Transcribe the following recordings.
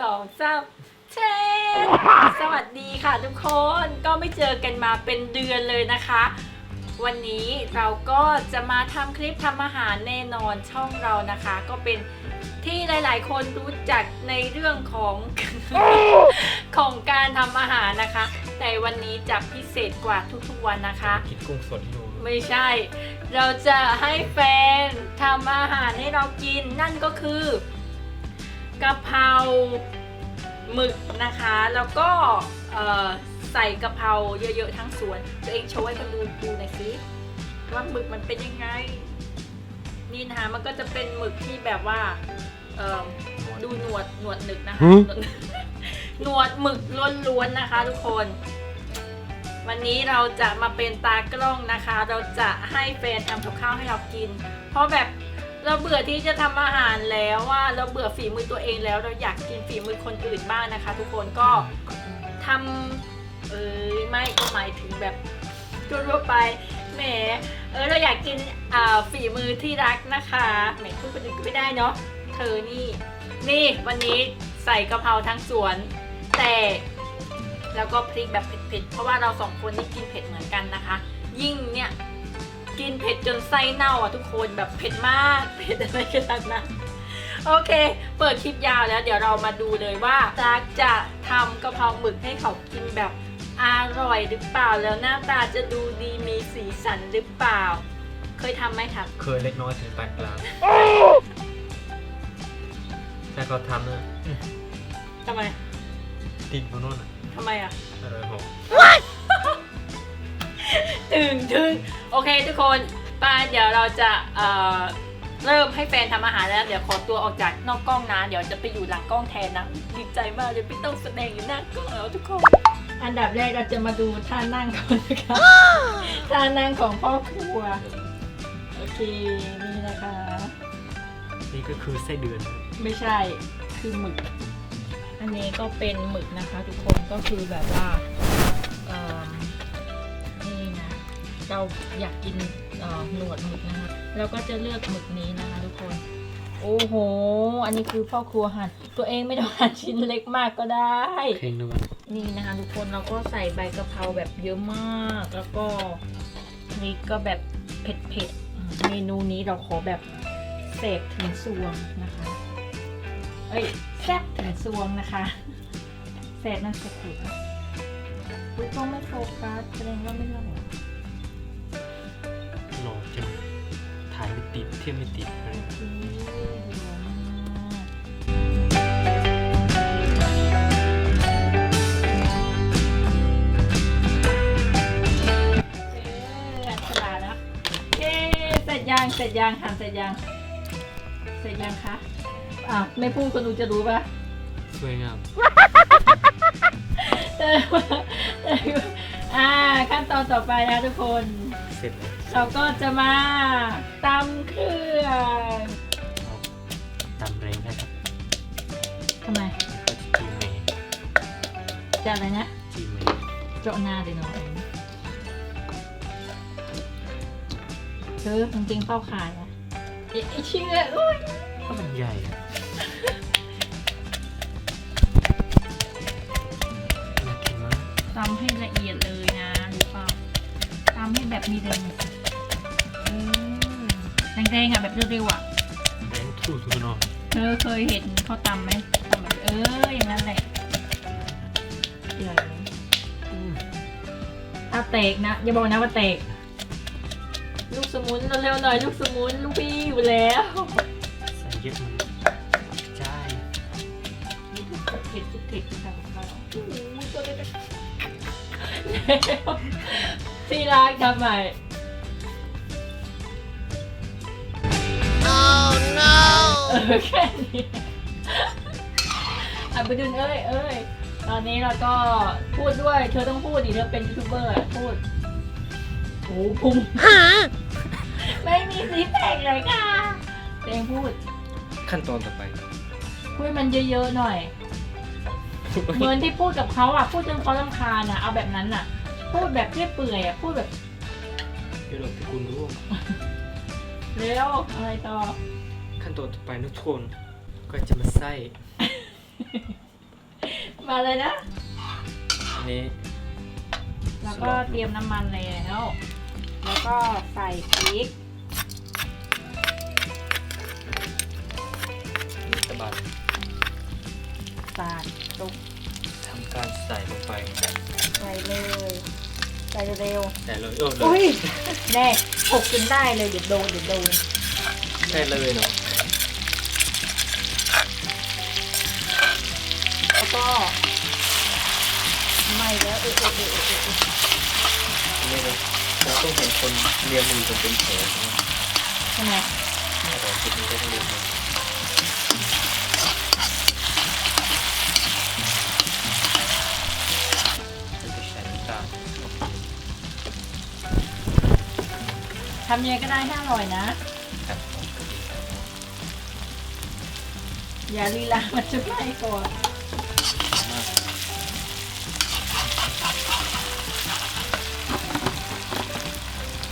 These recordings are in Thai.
สองสามเชนสวัสดีค่ะทุกคนก็ไม่เจอกันมาเป็นเดือนเลยนะคะ วันนี้เราก็จะมาทำคลิปทำอาหารแน่นอนช่องเรานะคะ ก็เป็นที่หลาย ๆ คนรู้จักในเรื่องของ ของการทำอาหารนะคะ แต่วันนี้จะพิเศษกว่าทุกๆวันนะคะกินกุ้งสดให้ดูไม่ใช่ เราจะให้แฟนทำอาหารให้เรากินนั่นก็คือ กะเพราหมึกนะคะ แล้วก็เอ่อใส่กะเพราเยอะๆทั้งสวน ตัวเองโชว์ให้คนดูดูหน่อยสิว่าหมึกมันเป็นยังไง นี่นะคะมันก็จะเป็นหมึกที่แบบว่าเอ่อดูหนวดหนวดหนึกนะคะหนวดหมึกล้วนๆนะคะ ทุกคน วันนี้เราจะมาเป็นตากล้องนะคะ เราจะให้แฟนทำกับข้าวให้เรากิน เพราะแบบ เราเบื่อที่จะทำอาหารแล้วว่าเราเบื่อฝีมือตัวเองแล้ว เราอยากกินฝีมือคนอื่นบ้างนะคะ ทุกคนก็ทำเออไม่ก็หมายถึงแบบทั่วไปแหมเออเราอยากกินอ่าฝีมือที่รักนะคะแหมพูดคนอื่นก็ไม่ได้เนาะเธอนี่ นี่วันนี้ใส่กะเพราทั้งสวน แต่แล้วก็พริกแบบเผ็ดๆเพราะว่าเราสองคนนี่กินเผ็ดเหมือนกันนะคะ ยิ่งเนี่ย กินเผ็ดจนไส้เน่าอะทุกคนแบบเผ็ดมากเผ็ดอะไรขนาดนั้นโอเค เปิดคลิปยาวแล้ว เดี๋ยวเรามาดูเลยว่าจักจะทำกะเพราหมึกให้เขากินแบบอร่อยหรือเปล่าแล้วหน้าตาจะดูดีมีสีสันหรือเปล่า เคยทำไหมครับ เคยเล็กน้อยถึงปานกลางแต่เขาทำนะอื้อทำไมติดบนนู้นอะทำไมอะอร่อยหอม ถึงถึงโอเคทุกคนป้าเดี๋ยวเราจะเอ่อเริ่มให้แฟนทำอาหารแล้ว เดี๋ยวขอตัวออกจากนอกกล้องนะ เดี๋ยวจะไปอยู่หลังกล้องแทนนะดีใจมากเลยไม่ต้องแสดงอยู่หน้ากล้องแล้วทุกคน อันดับแรกเราจะมาดูท่านั่งก่อนนะคะท่านั่งของพ่อครัว โอเค นี่นะคะ นี่ก็คือไส้เดือนนะไม่ใช่คือหมึก อันนี้ก็เป็นหมึกนะคะ ทุกคนก็คือแบบว่า เราอยากกินเอ่อหนวดหมึกนะคะเราก็จะเลือกหมึกนี้นะคะทุกคน โอ้โห อันนี้คือพ่อครัวหั่นตัวเองไม่ต้องหั่นชิ้นเล็กมากก็ได้เพลงนะวันนี่นะคะทุกคนเราก็ใส่ใบกะเพราแบบเยอะมาก แล้วก็นี่ก็แบบเผ็ดๆอืมเมนูนี้เราขอแบบเสพถึงสวงนะคะ เอ้ยแซ่บถึงสวงนะคะแซ่บนั่นสกุลอุ๊ยต้องไม่โฟกัสแสดงว่าไม่หล่อ ติดเทียบไม่ติดอะไรโอเคหล่อมากเออฉลาดนะเย้เสร็จยังเสร็จยังทำเสร็จยังเสร็จยังคะอะไม่พูดคนดูจะรู้ปะสวยงามแต่ว่าแต่ว่าอ่าขั้นตอนต่อไปนะทุกคน เสร็จแล้ว เราก็จะมาตำเครื่องเอาตำแรงได้ครับทำไมแล้วก็จะจีเมย์จะอะไรนะจีเมย์เจาะหน้าเลยเนาะเธอจริงๆเข้าขายนะไอ้ไอ้เชื่ออุ้ยก็มันใหญ่อะน่ากินมากตำให้ละเอียดเลยนะรู้เปล่าตำให้แบบมีแรงสิเออ แรงๆอะแบบเร็วๆอะแรงทู่ทุกนอนเธอเคยเห็นเขาตำไหมตำแบบเอออย่างนั้นแหละเดี๋ยวอืมถ้าเตกนะอย่าบอกนะว่าเตก ลูกสมุนเร็วๆหน่อยลูกสมุนลูกพี่อยู่แล้วใส่เยอะมันใช่นี่คือเผ็ดทุกเผ็ดค่ะของเราโอ้โหตัวเล็กๆที่รักทำไม เออแค่นี้อะไปดึงเอ้ยเอ้ยตอนนี้เราก็พูดด้วย เธอต้องพูดดิเธอเป็นยูทูบเบอร์อะพูดโอ้พุงไม่มีสีแตกเลยค่ะเองพูดขั้นตอนต่อไปพูดมันเยอะๆหน่อย เหมือนที่พูดกับเขาอะ พูดจนเขาลำคาญอะ เอาแบบนั้นอะ พูดแบบเรียบเปื่อยอะ พูดแบบ เดี๋ยวเราไปคุณรู้ เร็วอะไรต่อ ขั้นตอนต่อไปนะทุกคนก็จะมาใส่มาเลยนะ อันนี้แล้วก็เตรียมน้ำมันแล้ว แล้วก็ใส่พริกตะบัดสาดลงทำการใส่ลงไป ใส่เลยใส่เร็วใส่เลยโอ้ๆเลอุ้ยยแน่หกจนได้เลยเดี๋ยวโดนเดี๋ยวโดนใส่เลยเนาะแล้วก็ไม่แล้วเออเออเออเออเอออันนี้เลยเราต้องเห็นคนเลียมือจนเป็นแผลใช่ไหม ใช่ไหมแต่จุดนี้ก็ต้องเลียมือ ทำยังไงก็ได้ให้อร่อยนะ ครับอย่าลีลามันจะไหม้ก่อนมาก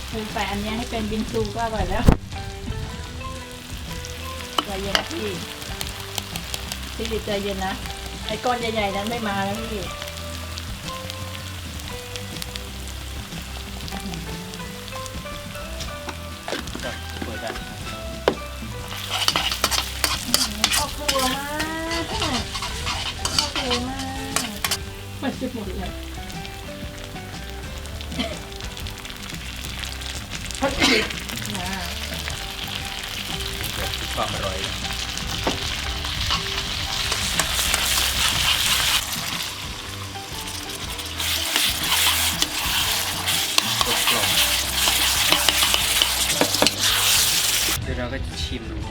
คือใส่อันเนี้ยให้เป็นบิงซูก็อร่อยแล้วใจเย็นนะพี่พี่ใจเย็นนะไอ้ก้อนใหญ่ๆนั้นไม่มาแล้วพี่ หมดเลยพัดติดนะความอร่อยกล่องเดี๋ยวเราก็จะชิมดู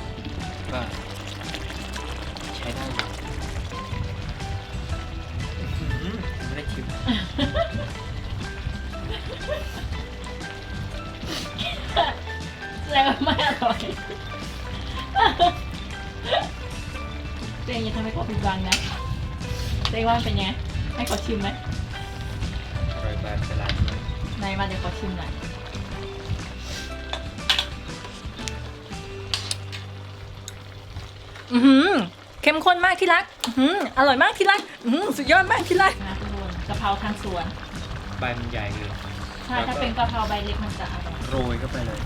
เจงอย่าทำให้เขาผิดหวังนะเจงว่ามันเป็นไง ให้เขาชิมไหมอร่อยแบบสลัดเลยไหนมาเดี๋ยวขอชิมหน่อยอือหือเข้มข้นมากที่รักอือหืออร่อยมากที่รักอือหือสุดยอดมากที่รัก นะทุกคนกะเพราทางสวน ใบมันใหญ่เลยใช่ถ้าเป็นกะเพราใบเล็กมันจะอร่อยโรยเข้าไปเลย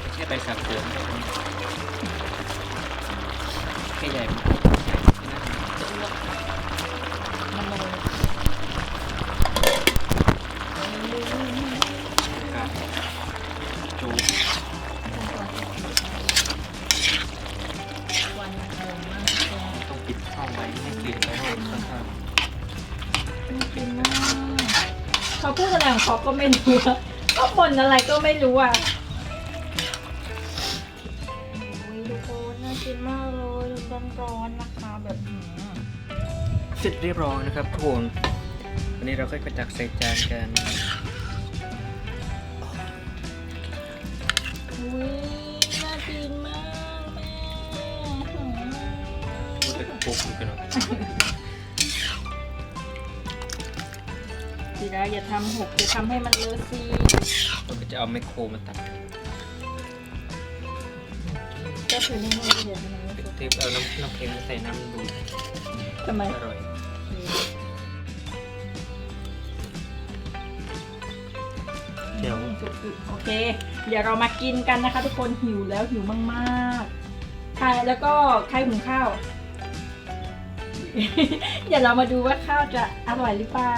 ไม่ใช่ใบสับเดือน แค่ใหญ่มันมันโรยการจูวันมันเออมากเลยต้องปิดช่องไว้ไม่ให้กลิ่นไปโรยข้างน่ากินมากเขาพูดอะไรของเขาก็ไม่รู้อะเขาบ่นอะไรก็ไม่รู้อะ ร้อนๆนะคะแบบนี้ๆเสร็จเรียบร้อยนะครับทุกคนวันนี้เราก็จะตักใส่จานกันอุ้ยน่ากินมากแม่พูดแต่ปุ๊บกันเนาะดีแล้วอย่าทำหกอย่าทำให้มันเลอะสิเราก็จะเอาไมโครมาตัดก็คือนี่ไม่เดือดนะ เทปเอาน้ำน้ำเค็มมาใส่น้ำดูดทำไม อร่อยเดี๋ยวโอเค เดี๋ยวเรามากินกันนะคะ ทุกคนหิวแล้วหิวมากๆใครแล้วก็ใครหุงข้าว เดี๋ยวเรามาดูว่าข้าวจะอร่อยหรือเปล่า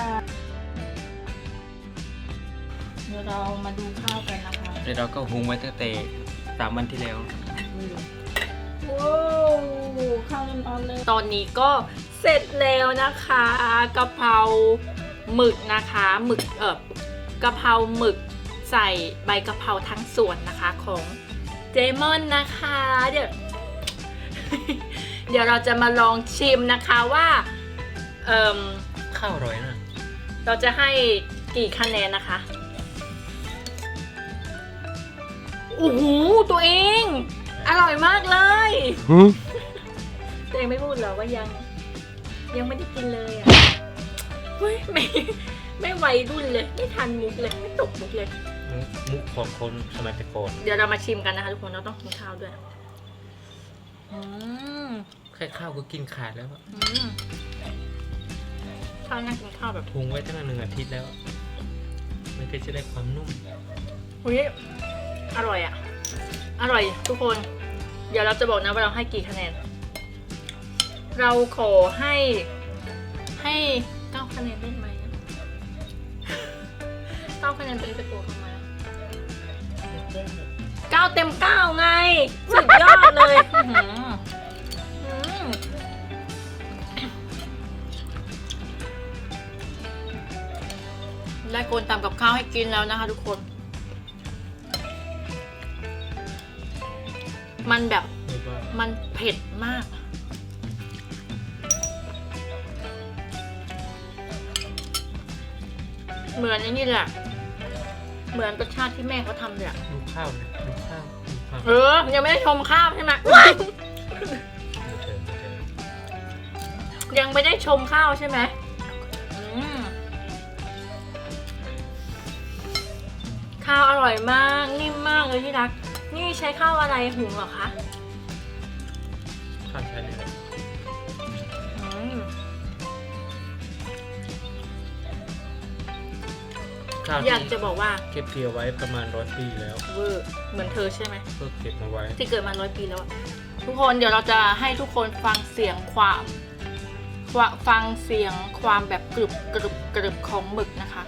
เดี๋ยวเรามาดูข้าวกันนะคะ เดี๋ยวเราก็หุงไว้ตั้งแต่สามวันที่แล้วว้าว ข้าวร้อนๆเลยตอนนี้ก็เสร็จแล้วนะคะกะเพราหมึกนะคะหมึกเออกะเพราหมึกใส่ใบกะเพราทั้งส่วนนะคะของเจมอนนะคะเดี๋ยวเดี๋ยวเราจะมาลองชิมนะคะว่าเอ่มข้าวอร่อยนะเราจะให้กี่คะแนนนะคะโอ้โหตัวเอง อร่อยมากเลยตัวเองไม่พูดเหรอว่ายัง ยังไม่ได้กินเลยอะเฮ้ยไม่ไม่วัยรุ่นเลย ไม่ทันมุกเลยไม่ตกมุกเลย มุกของคนสมัยแต่ก่อนเดี๋ยวเรามาชิมกันนะคะทุกคนเราต้องกินข้าวด้วยอืมแค่ข้าวก็กินขาดแล้วอะอืมข้าวน่ากินข้าวแบบพุงไว้ตั้งหนึ่งอาทิตย์แล้ว มันก็จะได้ความนุ่ม อุ้ยอร่อยอะ อร่อยทุกคน เดี๋ยวเราจะบอกนะว่าเราให้กี่คะแนน เราขอให้ให้เก้าคะแนนได้ไหมอะเก้าคะแนนเป็นจะโกรธทำไมเก้าเต็มเก้าไง สุดยอดเลยอื้อหืออืมได้โกนตำกับข้าวให้กินแล้วนะคะทุกคน มันแบบไม่ว่ามันเผ็ดมาก เหมือนไอ้นี่แหละ เหมือนรสชาติที่แม่เขาทำเลยอะดูข้าวนะดูข้าวดูข้าวเออ ยังไม่ได้ชมข้าวใช่ไหมดูเธอดูเธอยังไม่ได้ชมข้าวใช่ไหมอืมข้าวอร่อยมาก นิ่มมากเลยที่รักนี่ ใช้ข้าวอะไรหุงเหรอคะข้าวใช้เลยอืมข้าวอยากที่จะบอกว่าเก็บเกี่ยวไว้ประมาณร้อยปีแล้ว เวอร์เหมือนเธอใช่ไหม เพื่อเก็บมาไว้ ที่เกิดมาร้อยปีแล้วอะทุกคนเดี๋ยวเราจะให้ทุกคนฟังเสียงความความฟังเสียงความแบบกรึบกรึบกรึบของหมึกนะคะ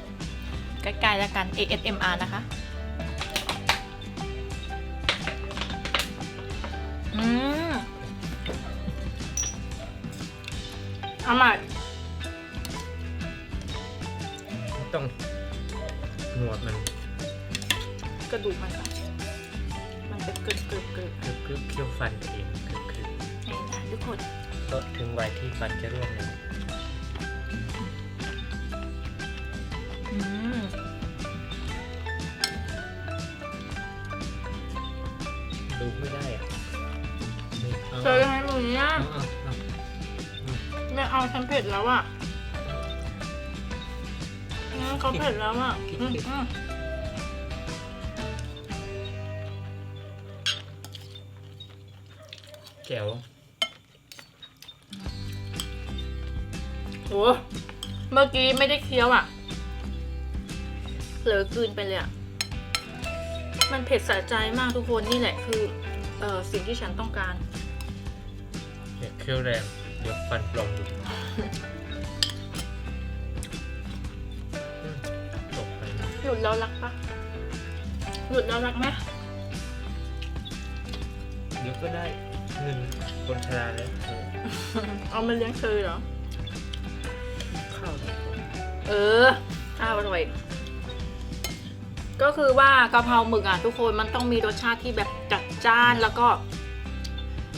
ใกล้ๆแล้วกัน ASMR นะคะ อืมอร่อยต้องหนวดมันกระดูกมันอะมันจะกรึบกรึบกรึบคือคือเคี้ยวฟันตัวเองคือคือนี่นะทุกคน ก็ถึงวัยที่ฟันจะร่วงแล้ว เอาฉันเผ็ดแล้วอะอืมเขาเผ็ดแล้วอะอืมอืมแก้วโหเมื่อกี้ไม่ได้เคี้ยวอะเผลอกลืนไปเลยอะ มันเผ็ดสะใจมากทุกคนนี่แหละคือ เอ่อสิ่งที่ฉันต้องการ อย่าเคี้ยวแรง เดี๋ยวฟันปลอมดูอืมตกไปนะ หยุดแล้วรักปะหยุดแล้วรักไหมเดี๋ยวก็ได้เงินคนชราแล้วเออเอามาเลี้ยงเธอเหรอ ข้าวเนี่ยเออ ข้าวอร่อย ก็คือว่ากะเพราหมึกอะทุกคนมันต้องมีรสชาติที่แบบจัดจ้านแล้วก็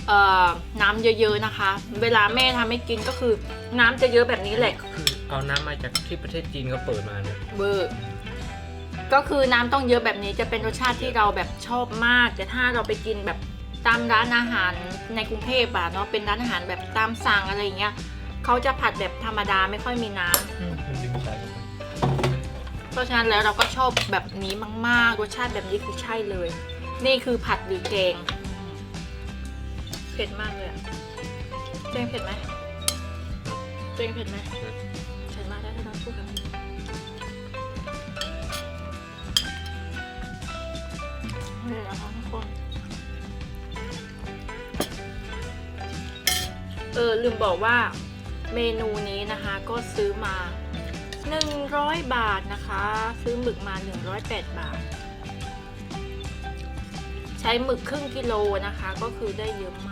เอ่อน้ำเยอะๆนะคะ เวลาแม่ทำให้กินก็คือ น้ำจะเยอะแบบนี้แหละคือเอาน้ำมาจากที่ประเทศจีนเขาเปิดมาเนี่ยเบอร์ก็คือน้ำต้องเยอะแบบนี้จะเป็นรสชาติที่เราแบบชอบมาก แต่ถ้าเราไปกินแบบตามร้านอาหารในกรุงเทพอะเนาะเป็นร้านอาหารแบบตามสั่งอะไรอย่างเงี้ยเขาจะผัดแบบธรรมดาไม่ค่อยมีน้ำอืมมันดึงสายออกมาเพราะฉะนั้นแล้วเราก็ชอบแบบนี้มากๆรสชาติแบบนี้คือใช่เลย นี่คือผัดหรือแกงเผ็ดมากเลยอะเจงเผ็ดไหม เจงเผ็ดไหมเผ็ดมากได้ถ้าเราพูดกันนี่นะคะทุกคน เออ ลืมบอกว่าเมนูนี้นะคะก็ซื้อมา 100 บาทนะคะ ซื้อหมึกมา 108 บาท ใช้หมึกครึ่งกิโลนะคะ ก็คือได้เยอะม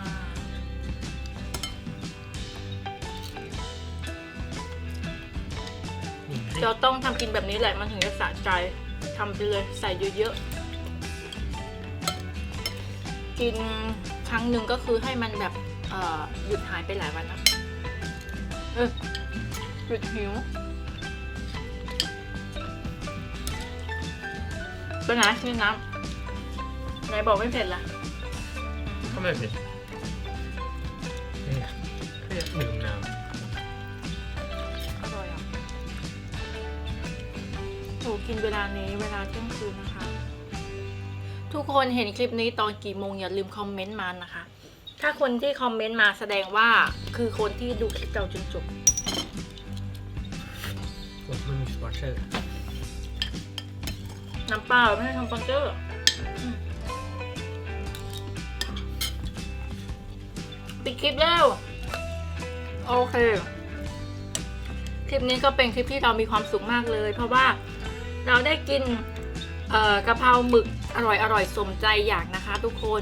าก เราต้องทำกินแบบนี้แหละมันถึงจะสะใจทำไปเลยใส่เยอะๆกินครั้งหนึ่งก็คือให้มันแบบเอ่อหยุดหายไปหลายวันนะเออหยุดหิวเป็นไงนี่น้ำไหนบอกไม่เผ็ดละก็ไม่เผ็ดนี่แค่ดื่มน้อ กินเวลานี้เวลาเที่ยงคืนนะคะ ทุกคนเห็นคลิปนี้ตอนกี่โมงอย่าลืมคอมเมนต์มานะคะ ถ้าคนที่คอมเมนต์มาแสดงว่าคือคนที่ดูคลิปเราจนจบผมไม่มีสปอนเซอร์น้ำเปล่าไม่ได้ทำสปอนเซอร์อืมปิดคลิปแล้ว โอเค คลิปนี้ก็เป็นคลิปที่เรามีความสุขมากเลย เพราะว่า เราได้กินเอ่อกะเพราหมึกอร่อยอร่อยสมใจอยากนะคะ ทุกคน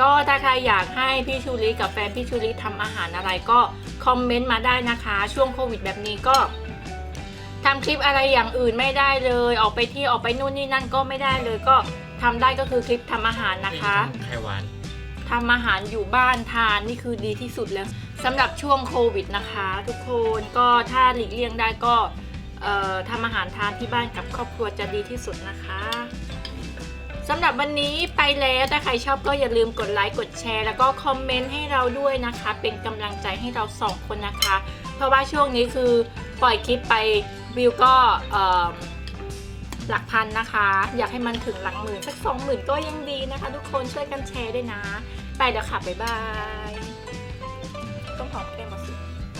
ก็ถ้าใครอยากให้พี่ชูริกับแฟนพี่ชูริทำอาหารอะไรก็คอมเมนต์มาได้นะคะ ช่วงโควิดแบบนี้ก็ทำคลิปอะไรอย่างอื่นไม่ได้เลย ออกไปที่ออกไปนู่นนี่นั่นก็ไม่ได้เลยก็ทำได้ก็คือคลิปทำอาหารนะคะไข่หวานทำอาหารอยู่บ้านทานนี่คือดีที่สุดแล้วสำหรับช่วงโควิดนะคะ ทุกคนก็ถ้าหลีกเลี่ยงได้ก็เอ่อ ทำอาหารทานที่บ้านกับครอบครัวจะดีที่สุดนะคะสำหรับวันนี้ไปแล้วถ้าใครชอบก็อย่าลืมกดไลค์กดแชร์ แล้วก็คอมเมนต์ให้เราด้วยนะคะ เป็นกำลังใจให้เราสองคนนะคะ เพราะว่าช่วงนี้คือปล่อยคลิปไปวิวก็เอ่อหลักพันนะคะ อยากให้มันถึงหลักหมื่นสักสองหมื่นก็ยังดีนะคะ ทุกคนช่วยกันแชร์ด้วยนะ ไปเดี๋ยวค่ะ บ๊ายบายต้องหอมแก้มมาสิ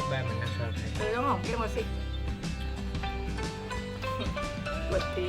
แบบเหมือนนักชาไทยเออต้องหอมแก้มมาสิ กดตี